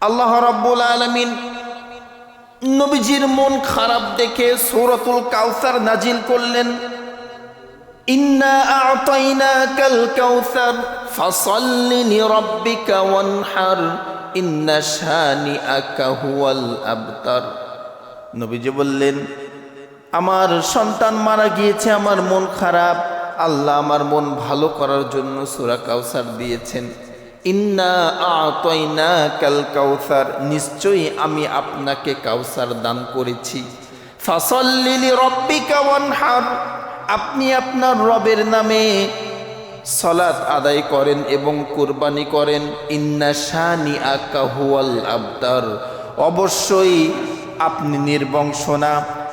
আল্লাহ রাব্বুল আলামিন নবীজির মন খারাপ দেখে সূরাতুল কাউসার নাজিল করলেন। ইন্না ফাসাল্লি লিরাব্বিকা ওয়ানহার, ইন্না হুয়াল আবতার। বললেন, আমার সন্তান মারা গিয়েছে, আমার মন খারাপ। আল্লাহ আমার মন ভালো করার জন্য সূরা কাউসার দিয়েছেন। ইন্না আতয়না কাল কাউসার, নিশ্চয়ই আমি আপনাকে কাউসার দান করেছি। ফাসল্লিলি রব্বিকা ওয়ানহার, আপনি আপনার রবের নামে সলাৎ আদায় করেন এবং কুরবানি করেন। ইন্না শানি আকা হুয়াল আবদার, অবশ্যই আপনি নির্বংশ না,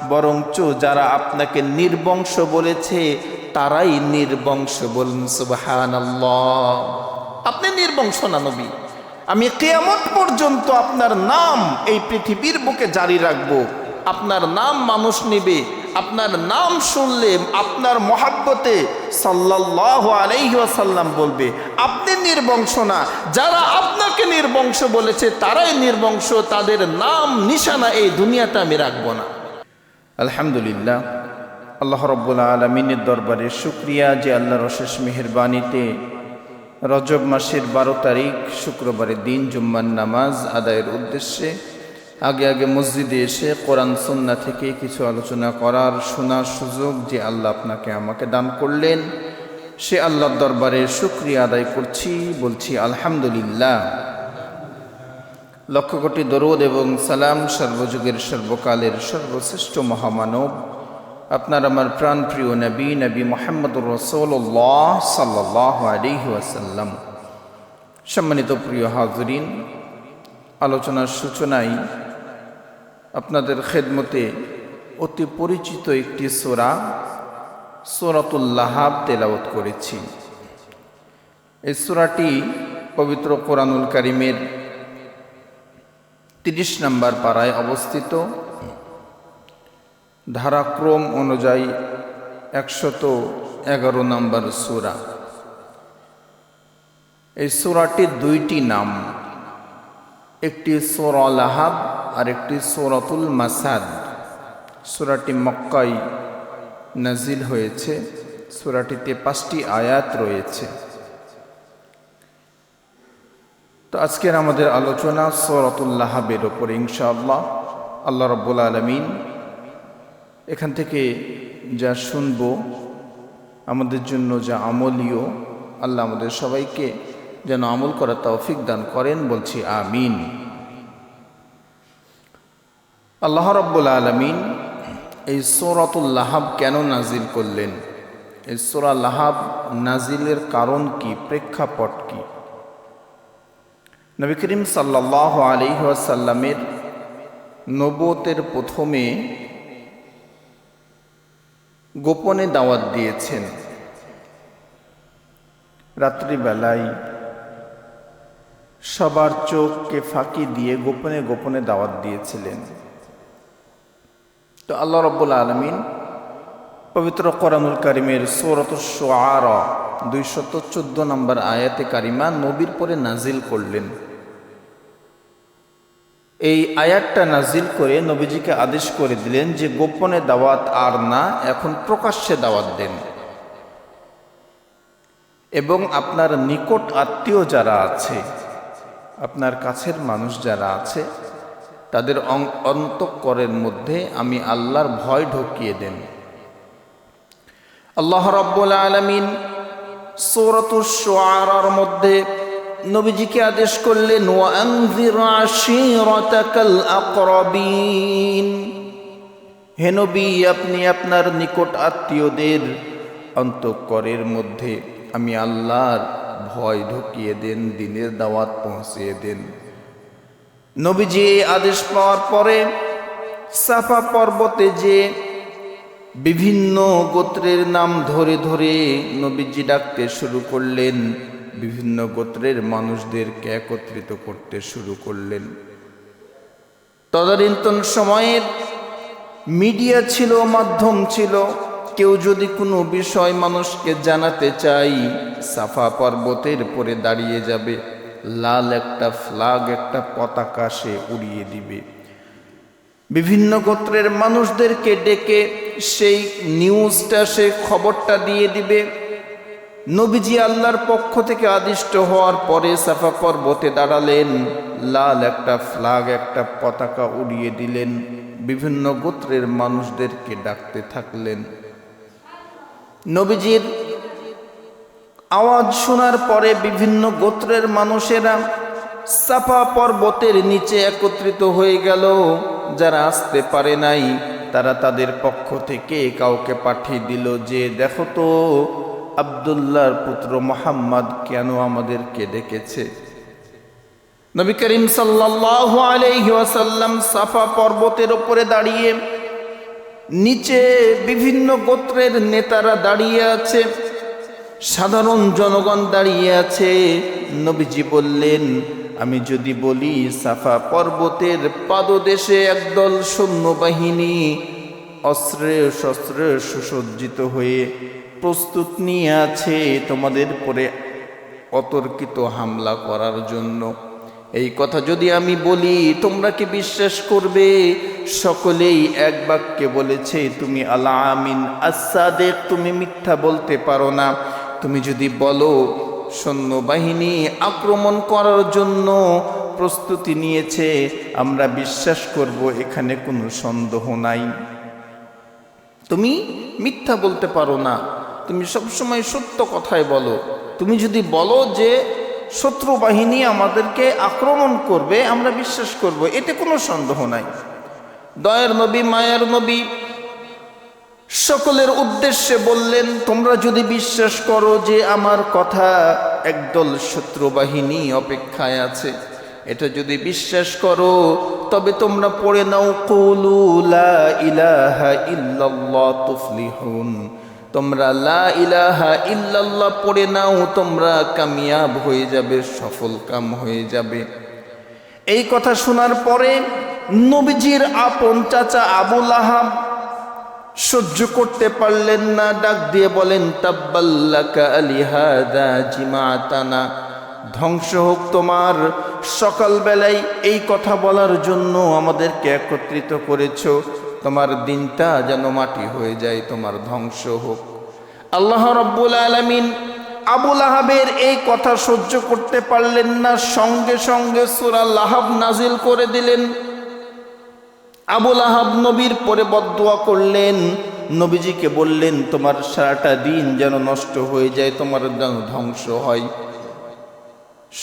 বরঞ্চ যারা আপনাকে নির্বংশ বলেছে, তারাই নির্বংশ বলুন সুবহানাল্লাহ। আপনি নির্বংশ না নবী। আমি কেয়ামত পর্যন্ত আপনার নাম এই পৃথিবীর বুকে জারি রাখব। আপনার নাম মানুষ নেবে। আপনার নাম শুনলে আপনার মহাব্বতে সাল্লাহ আলাইসাল্লাম বলবে, আপনি নির্বংশ না। যারা আপনাকে নির্বংশ বলেছে, তারাই নির্বংশ। তাদের নাম নিশানা এই দুনিয়াতে আমি রাখব না। আলহামদুলিল্লাহ। আল্লাহ রব্বুল আলমিনের দরবারে শুক্রিয়া যে আল্লাহর অশেষ মেহরবানিতে রজব মাসের বারো তারিখ শুক্রবারের দিন জুম্মার নামাজ আদায়ের উদ্দেশ্যে আগে আগে মসজিদে এসে কোরআন, সন্না থেকে কিছু আলোচনা করার শোনার সুযোগ যে আল্লাহ আপনাকে আমাকে দান করলেন, সে আল্লাহর দরবারে শুক্রিয়া আদায় করছি, বলছি আলহামদুলিল্লাহ। লক্ষ কোটি দরুদ এবং সালাম সর্বযুগের সর্বকালের সর্বশ্রেষ্ঠ মহামানব আপনার আমার প্রাণপ্রিয় নবী নবী মোহাম্মদুর রসৌল্লাহ সাল্লাহ আলিহি ওয়াসাল্লাম। সম্মানিত প্রিয় হাজরিন, আলোচনার সূচনায় আপনাদের খেদমতে অতি পরিচিত একটি সোরা সোরাতুল্লাহাব তেলাওত করেছি। এই সোরাটি পবিত্র কোরআনুল করিমের তিরিশ নম্বর পাড়ায় অবস্থিত। ধারাক্রম অনুযায়ী একশত এগারো নম্বর সুরা। এই সুরাটির দুইটি নাম, একটি সোরাল আহাব আর একটি সোরাতুল মাসাদ। সুরাটি মক্কাই নাজিল হয়েছে। সুরাটিতে পাঁচটি আয়াত রয়েছে। তো আজকের আমাদের আলোচনা সরতুল্লাহাবের ওপরে, ইনশাআল্লাহ। আল্লাহ রব্বুল আলমিন এখান থেকে যা শুনব, আমাদের জন্য যা আমলীয়, আল্লাহ আমাদের সবাইকে যেন আমল করার তৌফিক দান করেন, বলছি আমিন। আল্লাহ রব্বুল আলমিন এই সোরাতুল লাহাব কেন নাজিল করলেন? এই সোরা লাহাব নাজিলের কারণ কি, প্রেক্ষাপট কি? নবী করিম সাল্লাহ আলিহাসাল্লামের নবতের প্রথমে গোপনে দাওয়াত দিয়েছেন। রাত্রিবেলায় সবার চোখকে ফাঁকি দিয়ে গোপনে গোপনে দাওয়াত দিয়েছিলেন। তো আল্লাহ রব্বুল আলমিন পবিত্র কোরআনুল করিমের সৌরত সোয়ার দুইশত চোদ্দ নম্বর আয়াতে কারিমা নবীর পরে নাজিল করলেন। এই আয়াতটা নাজিল করে নবীজিকে আদেশ করে দিলেন যে গোপনে দাওয়াত আর না, এখন প্রকাশ্যে দাওয়াত দেন। এবং আপনার নিকট আত্মীয় যারা আছে, আপনার কাছের মানুষ যারা আছে, তাদের অন্তঃকরের মধ্যে আমি আল্লাহর ভয় ঢুকিয়ে দেন। আল্লাহ রব্বুল আলমিন সৌরতুর মধ্যে নবীজিকে আদেশ করলেন হে নবী, আপনি আপনার নিকট আত্মীয়দের অন্তঃকরের মধ্যে আমি আল্লাহর ভয় ঢুকিয়ে দেন, দিনের দাওয়াত পৌঁছিয়ে দেন। নবীজি আদেশ পাওয়ার পরে সাফা পর্বতে যে বিভিন্ন গোত্রের নাম ধরে ধরে নবীজি ডাকতে শুরু করলেন বিভিন্ন গোত্রের মানুষদেরকে একত্রিত করতে শুরু করলেন। তদানীন্তন সময়ের মিডিয়া ছিল, মাধ্যম ছিল। কেউ যদি কোনো বিষয় মানুষকে জানাতে চাই, সাফা পর্বতের পরে দাঁড়িয়ে যাবে। লাল একটা ফ্লাগ একটা পতাকা সে উড়িয়ে দিবে। বিভিন্ন গোত্রের মানুষদেরকে ডেকে সেই নিউজটা, সে খবরটা দিয়ে দিবে। নবীজি আল্লাহর পক্ষ থেকে আদিষ্ট হওয়ার পরে সাফা পর্বতে দাঁড়ালেন। লাল একটা ফ্লাগ একটা পতাকা উড়িয়ে দিলেন। বিভিন্ন গোত্রের মানুষদেরকে ডাকতে থাকলেন। নবীজির আওয়াজ শোনার পরে বিভিন্ন গোত্রের মানুষেরা সাফা পর্বতের নিচে একত্রিত হয়ে গেল। যারা আসতে পারে নাই, তারা তাদের পক্ষ থেকে কাউকে পাঠিয়ে দিল যে, দেখো তো আবদুল্লাহর পুত্র মোহাম্মদ কেন আমাদেরকে ডেকেছে? নবী করিম ওয়াসাল্লাম সাফা পর্বতের ওপরে দাঁড়িয়ে, নিচে বিভিন্ন গোত্রের নেতারা দাঁড়িয়ে আছে, সাধারণ জনগণ দাঁড়িয়ে আছে। নবীজি বললেন, আমি যদি বলি, সাফা পর্বতের পাদদেশে একদল সৈন্যবাহিনী অস্ত্রে শস্ত্রে সুসজ্জিত হয়ে প্রস্তুত নিয়ে আছে তোমাদের পরে অতর্কিত হামলা করার জন্য। এই কথা যদি আমি বলি, তোমরা কি বিশ্বাস করবে? সকলেই এক বাক্যে বলেছে, তুমি আল্লাহ আমিন আসাদেক তুমি মিথ্যা বলতে পারো না। তুমি যদি বলো, সৈন্যবাহিনী আক্রমণ করার জন্য প্রস্তুতি নিয়েছে, আমরা বিশ্বাস করব, এখানে কোনো সন্দেহ নাই। তুমি মিথ্যা বলতে পারো না। তুমি সবসময় সত্য কথাই বলো। তুমি যদি বলো যে শত্রু বাহিনী আমাদেরকে আক্রমণ করবে, আমরা বিশ্বাস করব, এতে কোনো সন্দেহ নাই। দয়ের নবী, মায়ের নবী সকলের উদ্দেশ্যে বললেন, তোমরা যদি বিশ্বাস করো যে আমার কথা একদল শত্রু বাহিনী অপেক্ষায় আছে, এটা যদি বিশ্বাস করো, তবে তোমরা পড়ে নাও, কৌলু লা ইলাহা ইল্লাল্লাহ তুফলিহুন। তোমরা লা ইলাহা ইল্লাল্লাহ পড়ে নাও, তোমরা কামিয়াব হয়ে যাবে, সফল কাম হয়ে যাবে। এই কথা শোনার পরে নবীজির আপন চাচা আবুল আহাব সহ্য করতে পারলেন না, ডাক দিয়ে বলেন তাব্বাল্লাকা আলিহাদা জিমাতানা। ধ্বংস হোক তোমার। সকালবেলায় এই কথা বলার জন্য আমাদেরকে একত্রিত করেছ। তোমার দিনটা যেন মাটি হয়ে যায়, তোমার ধ্বংস হোক। আল্লাহ রব্বুল আলমিন আবুল আহাবের এই কথা সহ্য করতে পারলেন না, সঙ্গে সঙ্গে সুরা লাহাব নাজিল করে দিলেন। আবুল আহাব নবীর পরে বদুয়া করলেন, নবীজিকে বললেন, তোমার সারাটা দিন যেন নষ্ট হয়ে যায়, তোমার যেন ধ্বংস হয়।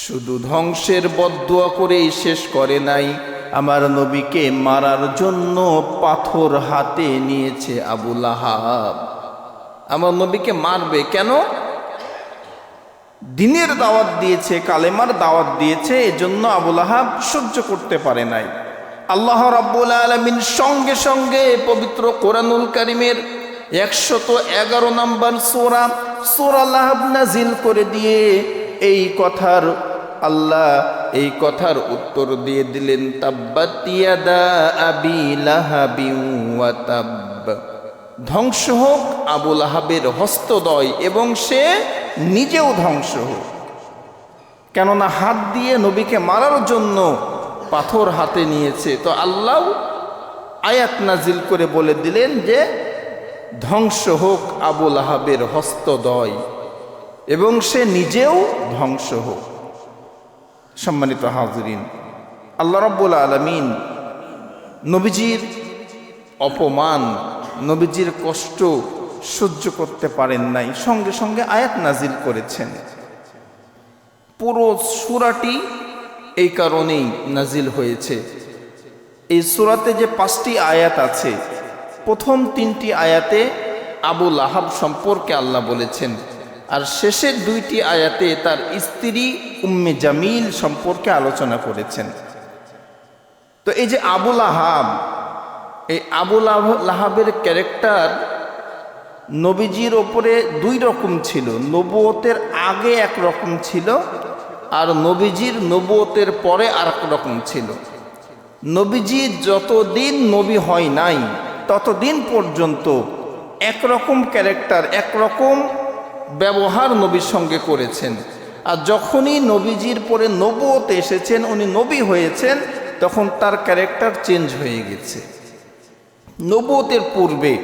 শুধু ধ্বংসের বদুয়া করেই শেষ করে নাই আমার নবীকে মারার জন্য পাথর হাতে নিয়েছে আবুল আহাব আমার নবীকে মারবে কেন? দিনের দাওয়াত দিয়েছে, কালেমার দাওয়াত দিয়েছে, এজন্য আবুল আহাব সহ্য করতে পারে নাই। আল্লাহ রাব্বুল আলমিন সঙ্গে সঙ্গে পবিত্র কোরআনুল করিমের একশত এগারো নম্বর সোরা সোরা লাহাব নাজিল করে দিয়ে এই কথার আল্লাহ এই কথার উত্তর দিয়ে দিলেন তাব্বাতিয়াদা ধ্বংস হোক আবুল আহাবের হস্তদয় এবং সে নিজেও ধ্বংস হোক। কেননা হাত দিয়ে নবীকে মারার জন্য পাথর হাতে নিয়েছে। তো আল্লাহ আয়াত নাজিল করে বলে দিলেন যে, ধ্বংস হোক আবুল আহাবের হস্তদয় এবং সে নিজেও ধ্বংস হোক। সম্মানিত হাজরিন, আল্লাহ রব্বুল আলমিন নবীজির অপমান, নবীজির কষ্ট সহ্য করতে পারেন নাই, সঙ্গে সঙ্গে আয়াত নাজিল করেছেন। পুরো সুরাটি এই কারণেই নাজিল হয়েছে। এই সুরাতে যে পাঁচটি আয়াত আছে, প্রথম তিনটি আয়াতে আবুল আহাব সম্পর্কে আল্লাহ বলেছেন আর শেষের দুইটি আয়াতে তার স্ত্রী উম্মে জামিল সম্পর্কে আলোচনা করেছেন। তো এই যে আবুল আহাব এই আবুল আহাবের ক্যারেক্টার নবীজির ওপরে দুই রকম ছিল, নবুয়তের আগে এক রকম ছিল আর নবীজির নবুয়তের পরে আর রকম ছিল। নবীজি যতদিন নবী হয় নাই, ততদিন পর্যন্ত একরকম ক্যারেক্টার একরকম ব্যবহার নবীর সঙ্গে করেছেন। আর যখনই নবীজির পরে নবুয়তে এসেছেন, উনি নবী হয়েছেন, তখন তার ক্যারেক্টার চেঞ্জ হয়ে গেছে। নবুয়তের পূর্বে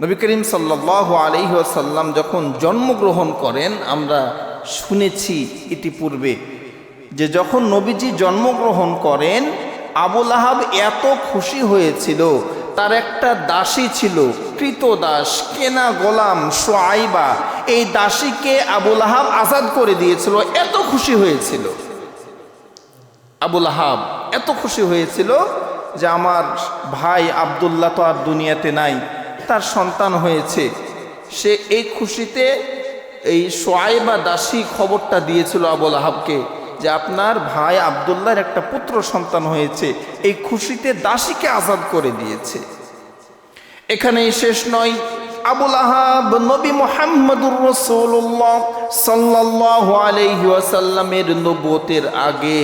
নবী করিম সাল্লাহ আলহিহাসাল্লাম যখন জন্মগ্রহণ করেন, আমরা শুনেছি ইতিপূর্বে যে যখন নবীজি জন্মগ্রহণ করেন, আবুল আহাব এত খুশি হয়েছিল তার একটা দাসী ছিল, কৃত দাস, কেনা গোলাম সোয়াইবা। এই দাসীকে আবুল আহাব আজাদ করে দিয়েছিল, এত খুশি হয়েছিল। আবুল আহাব এত খুশি হয়েছিল যে আমার ভাই আবদুল্লাহ তো আর দুনিয়াতে নাই, তার সন্তান হয়েছে। সে এই খুশিতে এই সোয়াইবা দাসী খবরটা দিয়েছিল আবুল আহাবকে। যে আপনার ভাই আবদুল্লাহর একটা পুত্র সন্তান হয়েছে, এই খুশিতে দাসীকে আজাদ করে দিয়েছে। এখানেই শেষ নয়, আবুল আহাব নবী মোহাম্মদুর রসুল্লাহ সাল্লাহ আলহি ওয়াসাল্লামের নবতের আগে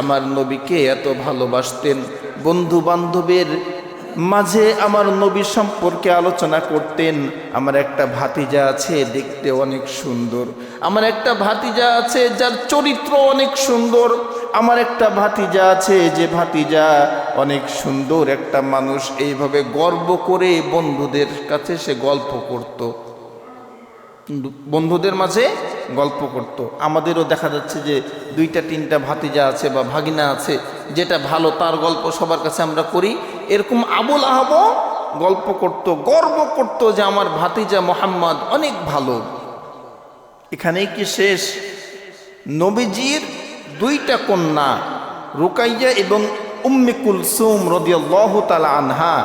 আমার নবীকে এত ভালোবাসতেন। বন্ধু বান্ধবের মাঝে আমার নবী সম্পর্কে আলোচনা করতেন। আমার একটা ভাতিজা আছে, দেখতে অনেক সুন্দর। আমার একটা ভাতিজা আছে, যার চরিত্র অনেক সুন্দর। আমার একটা ভাতিজা আছে, যে ভাতিজা অনেক সুন্দর। একটা মানুষ এইভাবে গর্ব করে বন্ধুদের কাছে সে গল্প করত। বন্ধুদের মাঝে গল্প করত। আমাদেরও দেখা যাচ্ছে যে দুইটা, তিনটা ভাতিজা আছে বা ভাগিনা আছে, যেটা ভালো তার গল্প সবার কাছে আমরা করি। এরকম আবুল আহাব গল্প করত, গর্ব করত যে আমার ভাতিজা মোহাম্মদ অনেক ভালো। এখানেই কি শেষ? নবীজির দুইটা কন্যা, রুকাইয়া এবং উম্মে কুলসুম রদিয়াল্লাহ তালা আনহা।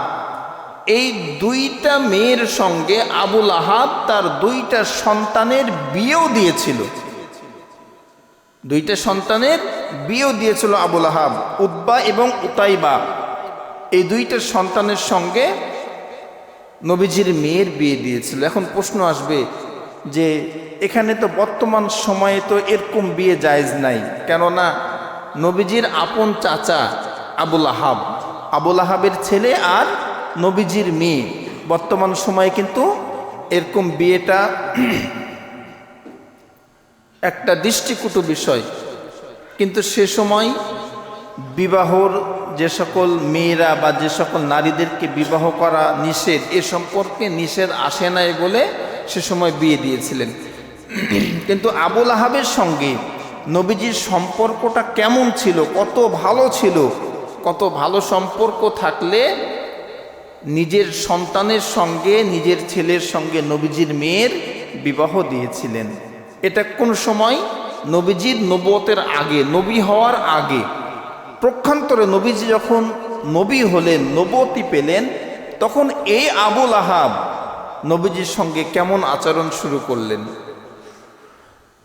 এই দুইটা মেয়ের সঙ্গে আবুল আহাব তার দুইটা সন্তানের বিয়েও দিয়েছিল। দুইটা সন্তানের বিয়েও দিয়েছিল আবুল আহাব উদ্বা এবং উতাইবা। এই দুইটা সন্তানের সঙ্গে নবীজির মেয়ের বিয়ে দিয়েছিল। এখন প্রশ্ন আসবে যে এখানে তো বর্তমান সময়ে তো এরকম বিয়ে জায়জ নাই। কেননা নবীজির আপন চাচা আবুল আহাব, আবুল আহাবের ছেলে আর নবীজির মেয়ে। বর্তমান সময়ে কিন্তু এরকম বিয়েটা একটা দৃষ্টিকুটু বিষয়। কিন্তু সে সময় বিবাহর যে সকল মেয়েরা বা যে সকল নারীদেরকে বিবাহ করা নিষেধ, এ সম্পর্কে নিষেধ আসে নাই বলে সে সময় বিয়ে দিয়েছিলেন। কিন্তু আবুল আহাবের সঙ্গে নবীজির সম্পর্কটা কেমন ছিল, কত ভালো ছিল, কত ভালো সম্পর্ক থাকলে নিজের সন্তানের সঙ্গে, নিজের ছেলের সঙ্গে নবীজির মেয়ের বিবাহ দিয়েছিলেন। এটা কোন সময়? নবীজির নবতের আগে, নবী হওয়ার আগে। প্রক্ষান্তরে নবীজি যখন নবী হলেন, নবতী পেলেন, তখন এই আবুল আহাব নবীজির সঙ্গে কেমন আচরণ শুরু করলেন?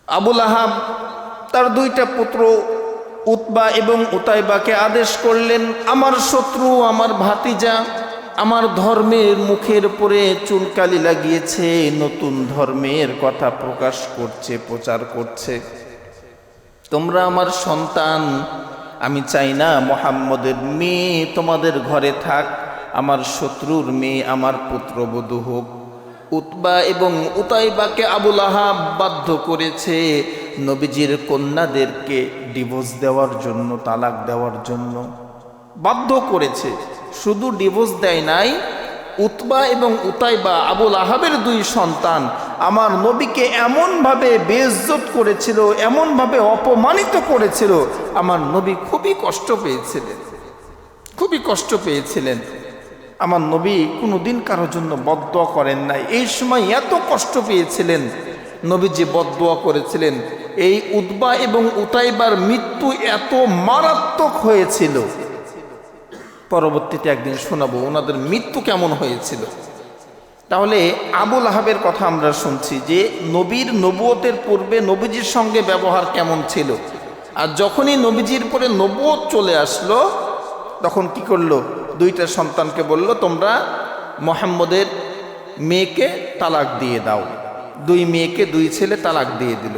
আবুল আহাব তার দুইটা পুত্র উতবা এবং উতাইবাকে আদেশ করলেন, আমার শত্রু, আমার ভাতিজা, আমার ধর্মের মুখের উপরে চুনকালি লাগিয়েছে, নতুন ধর্মের কথা প্রকাশ করছে, প্রচার করছে। তোমরা আমার সন্তান আমি চাই না মোহাম্মদের মেয়ে তোমাদের ঘরে থাক, আমার শত্রুর মেয়ে আমার পুত্রবধূ হোক। উতবা এবং উতাইবাকে আবুল আহাব বাধ্য করেছে নবীজির কন্যাদেরকে ডিভোর্স দেওয়ার জন্য, তালাক দেওয়ার জন্য। বাধ্য করেছে, শুধু ডিভোর্স দেয় নাই, উতবা এবং উতাইবা আবুল আহাবের দুই সন্তান আমার নবীকে এমনভাবে বেজ্জত করেছিল, এমনভাবে অপমানিত করেছিল, আমার নবী খুবই কষ্ট পেয়েছিলেন। খুবই কষ্ট পেয়েছিলেন। আমার নবী কোনোদিন কারোর জন্য বদোয়া করেন নাই। এই সময় এত কষ্ট পেয়েছিলেন নবী যে বদোয়া করেছিলেন। এই উদ্বা এবং উতাইবার মৃত্যু এত মারাত্মক হয়েছিল। পরবর্তীতে একদিন শোনাবো, ওনাদের মৃত্যু কেমন হয়েছিল। তাহলে আবুল আহাবের কথা আমরা শুনছি যে নবীর নবুয়তের পূর্বে নবীজির সঙ্গে ব্যবহার কেমন ছিল? আর যখনই নবীজির পরে নবুয়ত চলে আসলো, তখন কি করল? দুইটা সন্তানকে বলল, তোমরা মোহাম্মদের মেয়েকে তালাক দিয়ে দাও। দুই মেয়েকে দুই ছেলে তালাক দিয়ে দিল।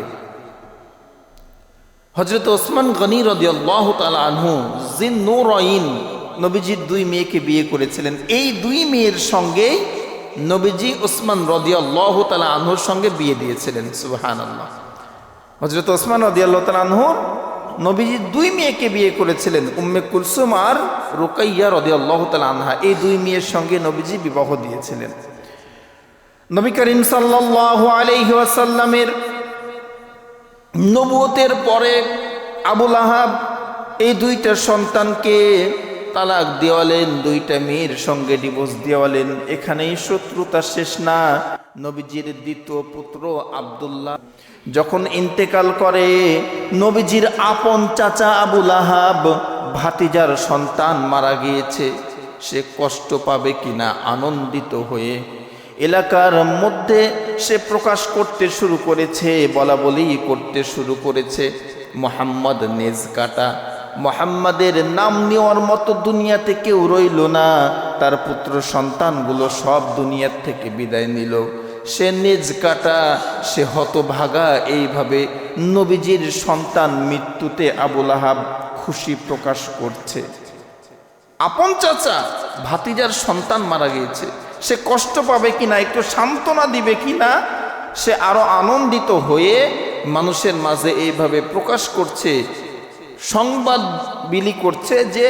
হজরত ওসমান গনি রদিয়াল্লাহ তালা আনহু জিন নবীজির দুই মেয়েকে বিয়ে করেছিলেন। এই দুই মেয়ের সঙ্গে নবীজি ওসমান রদিয়াল্লাহ তালা আনহুর সঙ্গে বিয়ে দিয়েছিলেন সুবাহান আল্লাহ হজরত ওসমান রদিয়াল্লাহ তালানহুর নবীজি দুই মেয়েকে বিয়ে করেছিলেন, উম্মে কুলসুম আর রুকাইয়া রদিয়াল্লাহ তালা আনহা। এই দুই মেয়ের সঙ্গে নবীজি বিবাহ দিয়েছিলেন। নবী করিম সাল্লাহ আলাইহি ওয়াসাল্লামের নবুয়তের পরে আবুল আহাব এই দুইটা সন্তানকে তালাক দেওয়ালেন দুইটা মেয়ের সঙ্গে ডিভোর্স দেওয়ালেন এখানেই শত্রুতা শেষ না। নবীজির দ্বিতীয় পুত্র আব্দুল্লাহ যখন ইন্তেকাল করে, নবীজির আপন চাচা আবুল আহাব ভাতিজার সন্তান মারা গিয়েছে। সে কষ্ট পাবে কিনা আনন্দিত হয়ে এলাকার মধ্যে সে প্রকাশ করতে শুরু করেছে বলা বলি করতে শুরু করেছে। মোহাম্মদ নেজ কাটা মোহাম্মদের নাম নেওয়ার মতো দুনিয়াতে কেউ রইল না। তার পুত্র সন্তানগুলো সব দুনিয়ার থেকে বিদায় নিল। সে নিজ কাটা, সে হতভাগা, এইভাবে নবীজির সন্তান মৃত্যুতে আবুল আহাব খুশি প্রকাশ করছে। আপন চাচা, ভাতিজার সন্তান মারা গিয়েছে। সে কষ্ট পাবে কিনা একটু সান্ত্বনা দিবে কিনা সে আরও আনন্দিত হয়ে মানুষের মাঝে এইভাবে প্রকাশ করছে সংবাদ বিলি করছে যে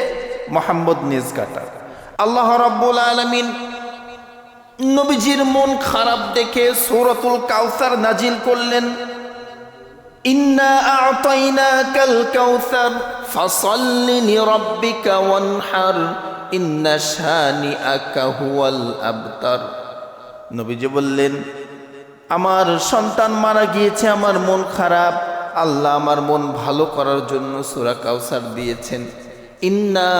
মোহাম্মদ নিজগাটা আল্লাহ রাব্বুল আলমিন নবীজির মন খারাপ দেখে সৌরতুল কাউসার নাজিল করলেন। ইন্না আ'তাইনাকাল কাউসার ইন্না হুয়াল আবতার। বললেন, আমার সন্তান মারা গিয়েছে, আমার মন খারাপ। আল্লাহ আমার মন ভালো করার জন্য সূরা কাউসার দিয়েছেন। ইন্না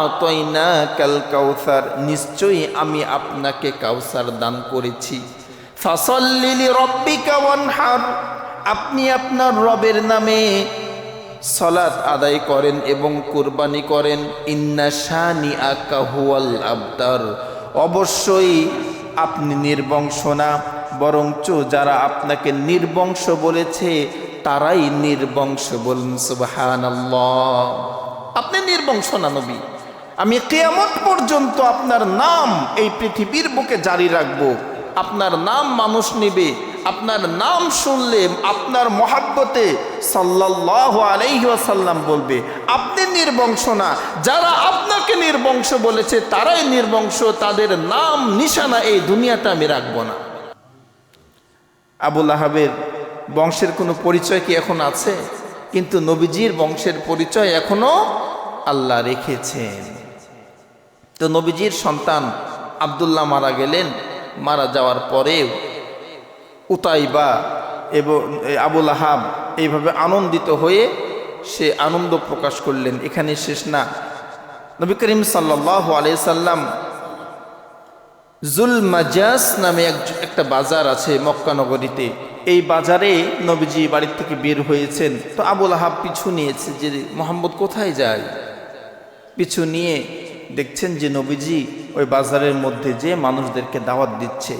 আ'তাইনা কাল কাউসার নিশ্চয়ই আমি আপনাকে কাউসার দান করেছি। ফাসাল্লি লিরাব্বিকা ওয়ানহার, আপনি আপনার রবের নামে সলাৎ আদায় করেন এবং কুরবানি করেন। ইন্না শানি আকা হুয়াল আবতার অবশ্যই আপনি নির্বংশ না, বরঞ্চ যারা আপনাকে নির্বংশ বলেছে তারাই নির্বংশ বলুন সুবহানাল্লাহ। আপনি নির্বংশ না নবী? আমি কেয়ামত পর্যন্ত আপনার নাম এই পৃথিবীর বুকে জারি রাখব। আপনার নাম মানুষ নেবে, আপনার নাম শুনলে আপনার মহাব্বতে সাল্লাহ আলাইসাল্লাম বলবে, আপনি নির্বংশ না। যারা আপনাকে নির্বংশ বলেছে, তারাই নির্বংশ, তাদের নাম নিশানা এই দুনিয়াতে আমি রাখব না। আবুল আহাবের বংশের কোনো পরিচয় কি এখন আছে? কিন্তু নবীজির বংশের পরিচয় এখনও আল্লাহ রেখেছেন। তো নবীজির সন্তান আবদুল্লাহ মারা গেলেন, মারা যাওয়ার পরেও উতাইবা এবং আবুল আহাব এইভাবে আনন্দিত হয়ে সে আনন্দ প্রকাশ করলেন। এখানে শেষ না। নবী করিম সাল্লাহ আলাইসাল্লাম জুল মাজাস নামে এক একটা বাজার আছে মক্কা নগরীতে। এই বাজারে নবীজি বাড়ির থেকে বের হয়েছেন। তো আবুল আহাব পিছু নিয়েছে যে, মোহাম্মদ কোথায় যায়? পিছু নিয়ে দেখছেন যে নবীজি ওই বাজারের মধ্যে যে মানুষদেরকে দাওয়াত দিচ্ছে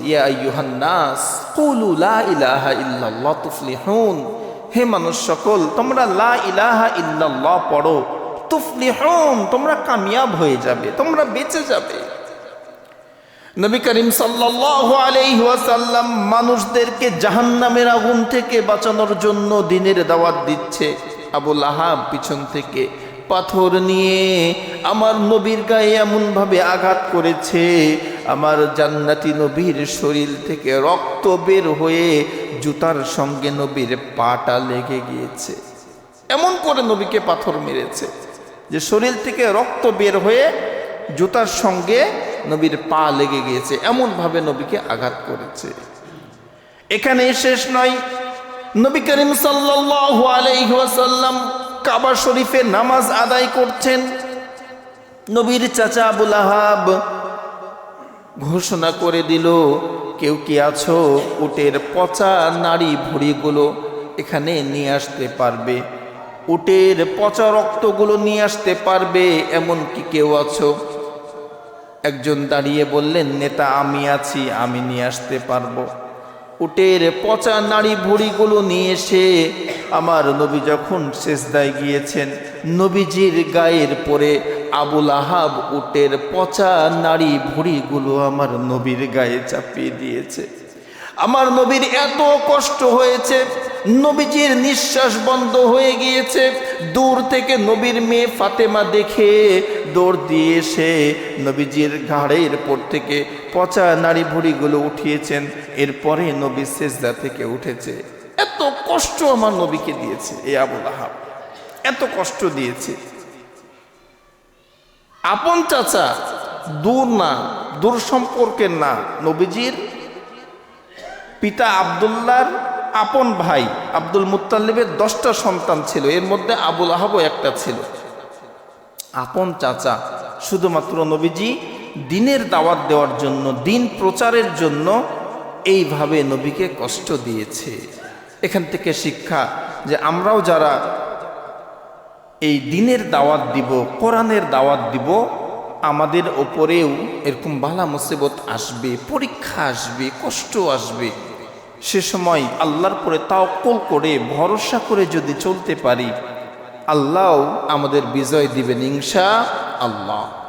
হে মানুষ সকল, তোমরা লা ইলাহা ইল্লাল্লাহ পড়ো, তুফলিহুন, তোমরা কামিয়াব হয়ে যাবে, তোমরা বেঁচে যাবে। নবী করিম ওয়াসাল্লাম মানুষদেরকে জাহান্নামের আগুন থেকে বাঁচানোর জন্য দিনের দাওয়াত দিচ্ছে। আবুল আহাব পিছন থেকে পাথর নিয়ে আমার নবীর গায়ে এমনভাবে আঘাত করেছে, আমার জান্নাতি নবীর শরীর থেকে রক্ত বের হয়ে জুতার সঙ্গে নবীর পাটা লেগে গিয়েছে। এমন করে নবীকে পাথর মেরেছে যে শরীর থেকে রক্ত বের হয়ে জুতার সঙ্গে নবীর পা লেগে গিয়েছে, এমনভাবে নবীকে আঘাত করেছে। এখানে শেষ নয়। নবী করিম ওয়াসাল্লাম কাবা শরীফে নামাজ আদায় করছেন। নবীর চাচা আবুল আহাব ঘোষণা করে দিল, কেউ কি আছো? উটের পচা নাড়ি ভুড়িগুলো এখানে নিয়ে আসতে পারবে। উটের পচা রক্তগুলো নিয়ে আসতে পারবে এমন কি কেউ আছো? একজন দাঁড়িয়ে বললেন, নেতা, আমি আছি, আমি নিয়ে আসতে পারব। উটের পচা নাড়ি ভুড়িগুলো নিয়ে এসে আমার নবী যখন শেষদায় গিয়েছেন, নবীজির গায়ের পরে আবুল আহাব উটের পচা নাড়ি ভুড়িগুলো আমার নবীর গায়ে চাপিয়ে দিয়েছে। আমার নবীর এত কষ্ট হয়েছে নবীজির নিঃশ্বাস বন্ধ হয়ে গিয়েছে। দূর থেকে নবীর মেয়ে ফাতেমা দেখে দৌড় দিয়ে এসে নবীজির ঘাড়ের পর থেকে পচা নাড়ি ভুড়িগুলো উঠিয়েছেন। এরপরে নবী সেজদা থেকে উঠেছে। এত কষ্ট আমার নবীকে দিয়েছে এ আবুল আহাব এত কষ্ট দিয়েছে। আপন চাচা, দূর না, দূর সম্পর্কের না নবীজির। পিতা আবদুল্লার আপন ভাই আব্দুল মুত্তালিবের দশটা সন্তান ছিল, এর মধ্যে আবুল আহাবও একটা ছিল। আপন চাচা, শুধুমাত্র নবীজি, দিনের দাওয়াত দেওয়ার জন্য, দিন প্রচারের জন্য এইভাবে নবীকে কষ্ট দিয়েছে। এখান থেকে শিক্ষা যে আমরাও যারা এই দিনের দাওয়াত দিব, কোরআনের দাওয়াত দিব, আমাদের ওপরেও এরকম বালা মুসিবত আসবে, পরীক্ষা আসবে, কষ্ট আসবে। সে সময় আল্লাহর পরে তাওকল করে, ভরসা করে যদি চলতে পারি, আল্লাহ আমাদের বিজয় দিবেন ইংসা আল্লাহ।